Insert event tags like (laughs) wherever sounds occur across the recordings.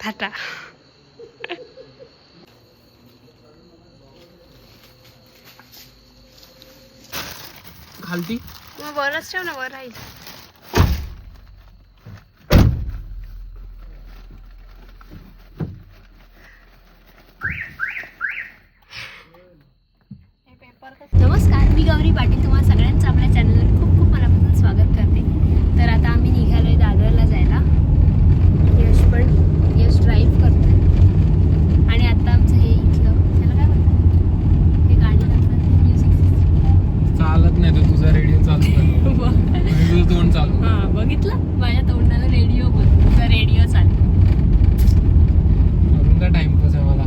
थाटा खालती मग वरच ठेव ना वर राहील नमस्कार मी गौरी पाटील तुम्हाला सगळ्यांचं आपल्या चॅनलवर खूप खूप मनापासून स्वागत करते तर आता आम्ही निघालोय दादरला जायला यश पण यश ड्राईव्ह करतोय आणि आता आमचं हे इथलं त्याला काय म्हणतात हे गाणी लागतात म्युझिक चालत नाही तर तुझा रेडिओ चालू कर आणि तुझं तोंड चालू हा बघितलं माझ्या तोंडाला रेडिओ बोल तुझा रेडिओ चालू अजून काय टाइमपास आहे मला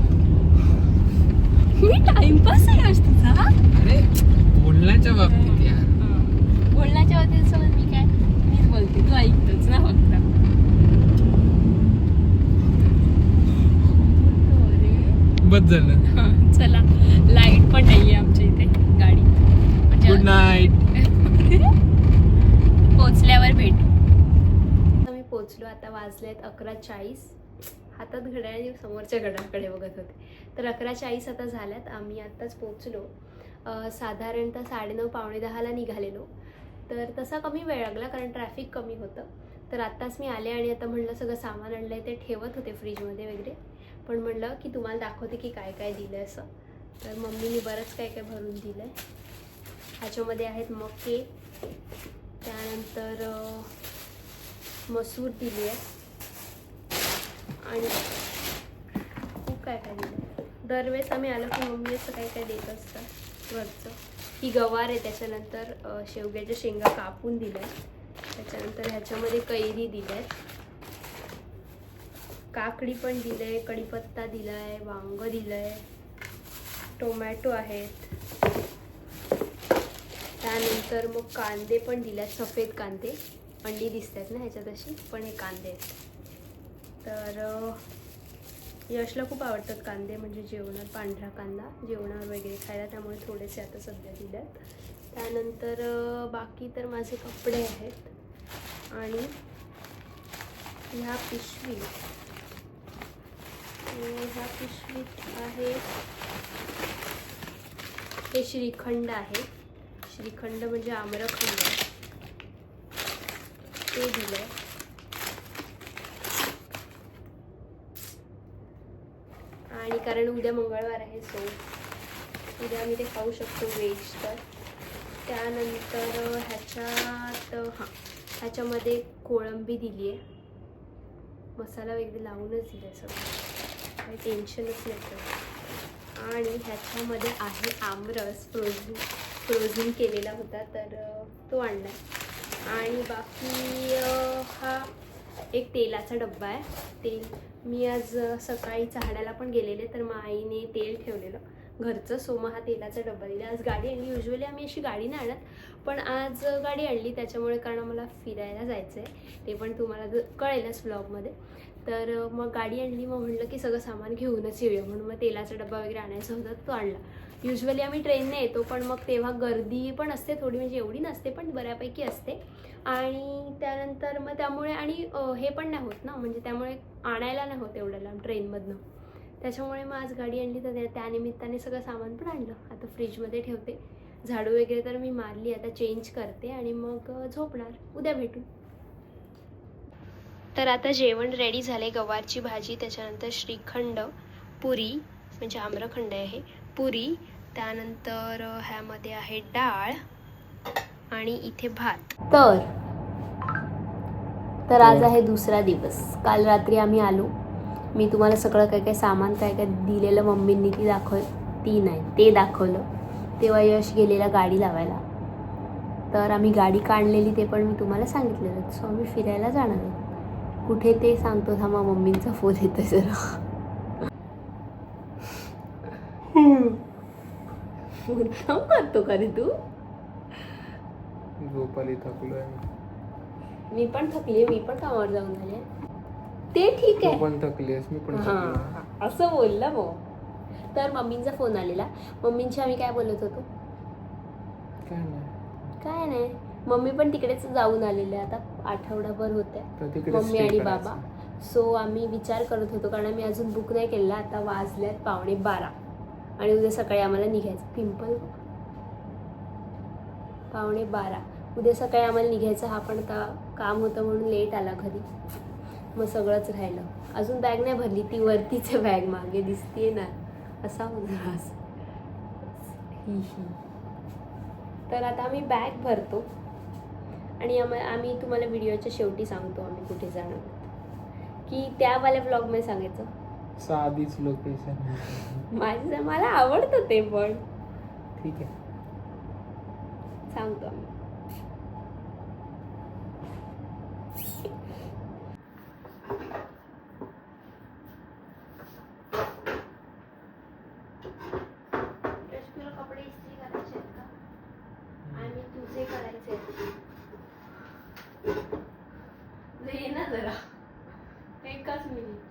मी टाइमपास आहे आज तुझा अरे बोलण्याच्या बाबतीत यार बोलण्याच्या बाबतीत समज मी काय मीच बोलते. तू ऐकतोच ना फक्त. बस झालं. हा, (laughs) चला लाइट पण नाहीये आमच्या इथे गाडी. म्हणजे गुड नाईट (laughs) पोचल्यावर भेटू. आम्ही पोचलो आता वाजलेत अकरा चाळीस. हातात घड्याळ समोरच्या घड्याकडे बघत होते. तर अकरा चाळीस आता झाल्यात आम्ही आत्ताच पोचलो. साधारणतः साडेनऊ पावणे दहाला निघालेलो. तर तसा कमी वेळ लागला कारण ट्रॅफिक कमी होतं. तर आत्ताच मी आले आणि आता म्हणलं सगळं सामान आणलं आहे ते ठेवत होते फ्रीजमध्ये वगैरे. पण म्हणलं की तुम्हाला दाखवते की काय काय दिलं आहे असं. तर मम्मीने बरंच काय काय भरून दिलं आहे ह्याच्यामध्ये आहेत मके. त्यानंतर मसूर दिली आहे आणि खूप काय काय दिलं आहे दरवेळेस आम्ही आलो की मम्मी असं काय काय देत असतात. वरचं. ही गवार आहे त्याच्यानंतर शेवग्याच्या शेंगा कापून दिल्या आहेत त्याच्यानंतर ह्याच्यामध्ये कैरी दिल्या आहेत काकडी पण दिलं आहे कढीपत्ता दिला आहे वांग दिलं आहे टोमॅटो आहेत. त्यानंतर मग कांदे पण दिल्यात सफेद कांदे. अंडी दिसतात ना ह्याच्यात अशी पण हे कांदे आहेत. तर यशला खूप आवडतात कांदे म्हणजे जेवणात पांढरा कांदा जेवणावर वगैरे खायला त्यामुळे थोडेसे आता सध्या दिल्यात त्यानंतर बाकी तर माझे कपडे आहेत. आणि ह्या पिशवी. ह्या पिशवीत आहे हे श्रीखंड आहे. श्रीखंड म्हणजे आम्रखंड. ते दिलं आणि कारण उद्या मंगळवार आहे सो उद्या आम्ही ते खाऊ शकतो व्हेज तर. त्यानंतर ह्याच्यात हां ह्याच्यामध्ये कोळंबी दिली आहे मसाला वगैरे लावूनच दिला आहे सगळं. काही टेन्शनच नाही आणि ह्याच्यामध्ये आहे आमरस फ्रोझन फ्रोझन केलेला होता तर तो आणला आणि बाकी हा एक तेलाचा डब्बा आहे. तेल मी आज सकाळी चहाड्याला पण गेलेले तर मग आईने तेल ठेवलेलं. घरचं सोमा हा तेलाचा डब्बा दिला. आज गाडी आणली. युजली आम्ही अशी गाडी नाही आणत पण आज गाडी आणली. त्याच्यामुळे कारण आम्हाला फिरायला जायचं आहे ते पण तुम्हाला कळेलच ब्लॉगमध्ये तर मग गाडी आणली. मग म्हणलं की सगळं सामान घेऊनच येऊया. म्हणून मग तेलाचा डबा वगैरे आणायचा होता तो आणला. युजली आम्ही ट्रेनने येतो पण मग तेव्हा गर्दी पण असते थोडी म्हणजे एवढी नसते पण बऱ्यापैकी असते. आणि त्यानंतर मग त्यामुळे आणि हे पण नाही होत ना म्हणजे त्यामुळे आणायला नाही होत एवढ्या लांब ट्रेनमधनं त्याच्यामुळे मग आज गाडी आणली तर त्या- त्यानिमित्ताने सगळं सामान पण आणलं. आता फ्रीजमध्ये ठेवते. झाडू वगैरे तर मी मारली आता चेंज करते आणि मग झोपणार. उद्या भेटू. तर आता जेवण रेडी झाले गवारची भाजी त्याच्यानंतर श्रीखंड पुरी म्हणजे आम्रखंड आहे. पुरी त्यानंतर ह्यामध्ये आहे डाळ आणि इथे भात. तर तर आज आहे दुसरा दिवस. काल रात्री आम्ही आलो. मी तुम्हाला सगळं काय काय सामान काय काय दिलेलं मम्मींनी ती दाखव ती नाही ते दाखवलं. तेव्हा यश गेलेला गाडी लावायला. तर आम्ही गाडी काढलेली ते पण मी तुम्हाला सांगितलेलं. सो आम्ही फिरायला जाणार आहे. कुठे ते सांगतो थांबा मम्मींचा फोन येतोय जरा. करतो का रे तू? झोपाली थकलोय मी. पण थकली मी पण कामावर जाऊन आले. ते ठीक आहे. पण थकलीस मी पण हा, थकलो असं बोलला मग. तर मम्मींचा फोन आलेला. मम्मींशी आम्ही काय बोलत होतो? काय नाही. काय नाही. मम्मी पण तिकडेच जाऊन आलेले आता आठवडाभर होते मम्मी आणि. बाबा. सो आम्ही विचार करत होतो कारण आम्ही अजून बुक नाही केलेला आता वाजल्यात पावणे बारा. आणि उद्या सकाळी आम्हाला निघायचं. पिंपल? पावणे बारा. उद्या सकाळी आम्हाला निघायचं. हा पण आता काम होतं म्हणून लेट आला घरी. मग सगळंच राहिलं. अजून बॅग नाही भरली. ती वरतीच बॅग मागे. दिसतीये ना. असा उदास ही ही तर आता आम्ही बॅग भरतो. आणि आम आम्ही तुम्हाला व्हिडिओच्या शेवटी सांगतो आम्ही कुठे जाणार. की त्यावाल्या ब्लॉगमध्ये सांगायचं. साधीच लोकेशन माझं मला आवडतं ते पण. ठीक आहे. सांगतो आम्ही. तुला कपडे इस्त्री करायचे आहेत का? आणि तुझे करायचे ये ना जरा. एकच मिनिट.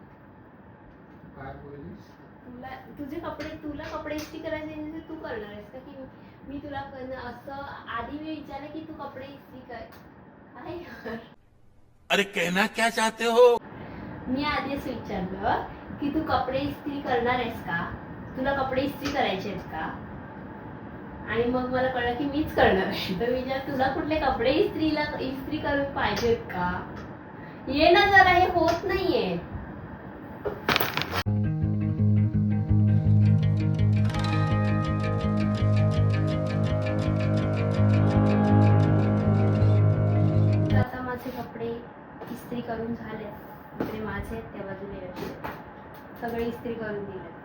काय बोललीस? तुला तुझे कपडे तुला कपडे इस्त्री करायचे तर तू करणार आहेस का? की मी तुला करणं असं आधी मी विचारलं की तू कपडे इस्त्री कर. आहे यार. अरे कहना क्या चाहते हो? मी आधीच विचारलं की तू कपडे इस्त्री करणार आहेस का? तुला कपडे इस्त्री करायचे आहेत का? आणि मग मला कळलं की मीच करणार आहे. तर जर तुला कुठले कपडे इस्त्रीला इस्त्री करून पाहिजेत का? ये ना जरा हे होत नाहीये. आता माझे कपडे इस्त्री करून झाले इकडे माझे आहेत त्या बाजूने सगळे इस्त्री करून दिले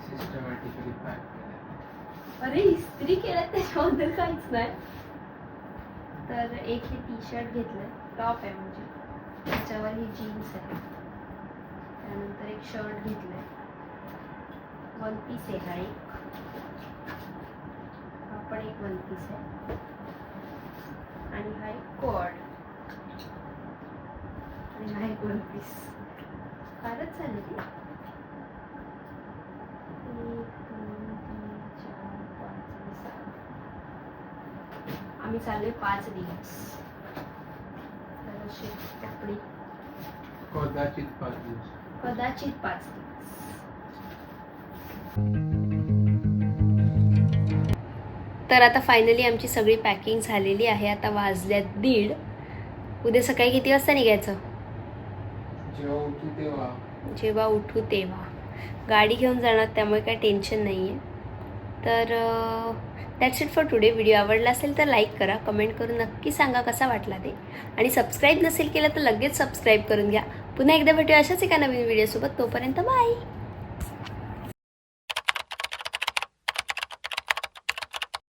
सिस्टमॅटिकली पॅक अरे इस्त्री केलं त्याच्याबद्दल काहीच नाही. तर एक हे टी शर्ट घेतलंय टॉप आहे म्हणजे. त्याच्यावर ही जीन्स आहे. त्यानंतर एक शर्ट घेतलाय. वन पीस आहे हा एक. हा पण एक वन पीस आहे. आणि हा एक कॉड आणि हा एक वन पीस फारच झाली ती एक दोन तीन चार पाच आणि सहा आम्ही चाललोय पाच दिवस. कदाचित पाच दिवस. कदाचित पाच दिवस. तर आता फायनली आमची सगळी पॅकिंग झालेली आहे. आता वाजल्यात दीड. उद्या सकाळी किती वाजता निघायचं? जेव्हा उठू तेव्हा. जेव्हा उठू तेव्हा. गाडी घेऊन जाणार त्यामुळे काही टेन्शन नाही आहे तर that's it for today video आवडला असेल तर लाईक करा कमेंट करून नक्की सांगा कसा वाटला ते. आणि सबस्क्राईब नसेल केलं तर लगेच सबस्क्राईब करून घ्या. पुन्हा एकदा भेटूया अशाच एका नवीन व्हिडिओसोबत तोपर्यंत बाय